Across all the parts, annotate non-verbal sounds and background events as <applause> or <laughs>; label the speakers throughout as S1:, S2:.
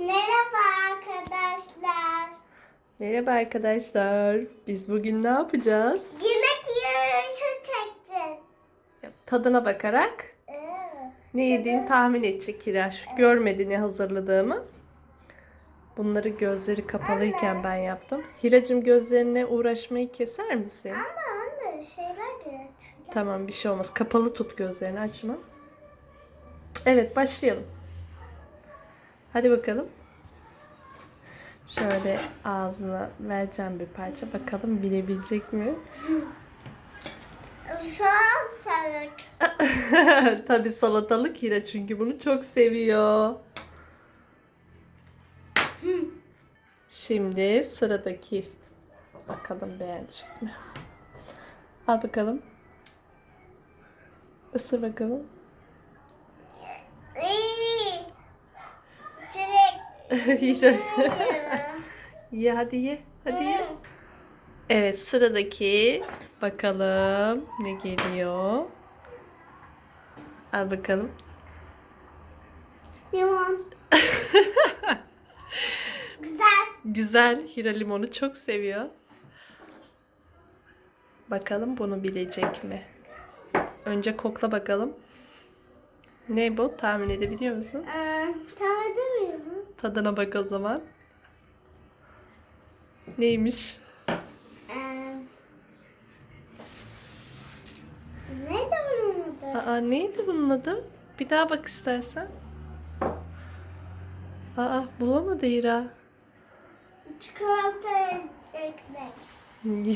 S1: Merhaba arkadaşlar.
S2: Merhaba arkadaşlar. Biz bugün ne yapacağız?
S1: Yemek yarışı çekeceğiz.
S2: Tadına bakarak ne yediğini tahmin edecek Kiraş. Görmedi ne hazırladığımı. Bunları gözleri kapalıyken ben yaptım. Hiracım gözlerine uğraşmayı keser misin?
S1: ama anne şeyler gerekiyor.
S2: Tamam bir şey olmaz. Kapalı tut gözlerini açma. Evet başlayalım. Hadi bakalım. Şöyle ağzına vereceğim bir parça. Bakalım bilebilecek mi?
S1: Soğan sarık. <laughs>
S2: Tabii salatalık Hira çünkü bunu çok seviyor. Şimdi sıradaki bakalım beğenecek mi? Al bakalım. Isır bakalım.
S1: İyi. Çilek.
S2: Hira. ye hadi ye. Hadi ye. Evet sıradaki bakalım ne geliyor. Al bakalım.
S1: Limon. <laughs> Güzel.
S2: Güzel. Hira limonu çok seviyor. Bakalım bunu bilecek mi? Önce kokla bakalım. Ne bu? Tahmin edebiliyor musun?
S1: Ee, tam edemiyorum.
S2: Tadına bak o zaman. Neymiş?
S1: Ee, neydi bunun adı?
S2: Aa neydi bunun adı? Bir daha bak istersen. Aa bulamadı Hira.
S1: Çikolata ekmek.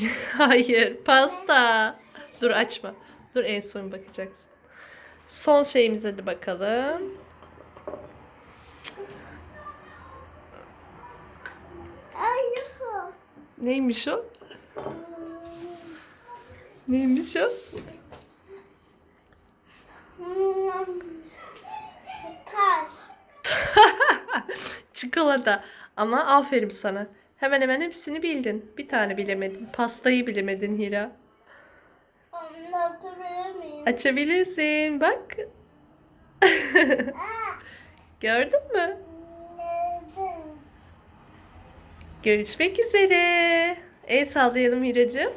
S1: <laughs>
S2: Hayır, pasta. Dur açma. Dur en son bakacaksın. Son şeyimize de bakalım. Neymiş o? Neymiş o?
S1: Taş. <laughs>
S2: Çikolata. Ama aferin sana. Hemen hemen hepsini bildin. Bir tane bilemedin. Pastayı bilemedin Hira.
S1: Hatırlayamıyorum.
S2: Açabilirsin. Bak. <laughs> Gördün mü?
S1: Neden?
S2: Görüşmek üzere. El sallayalım Hiracığım.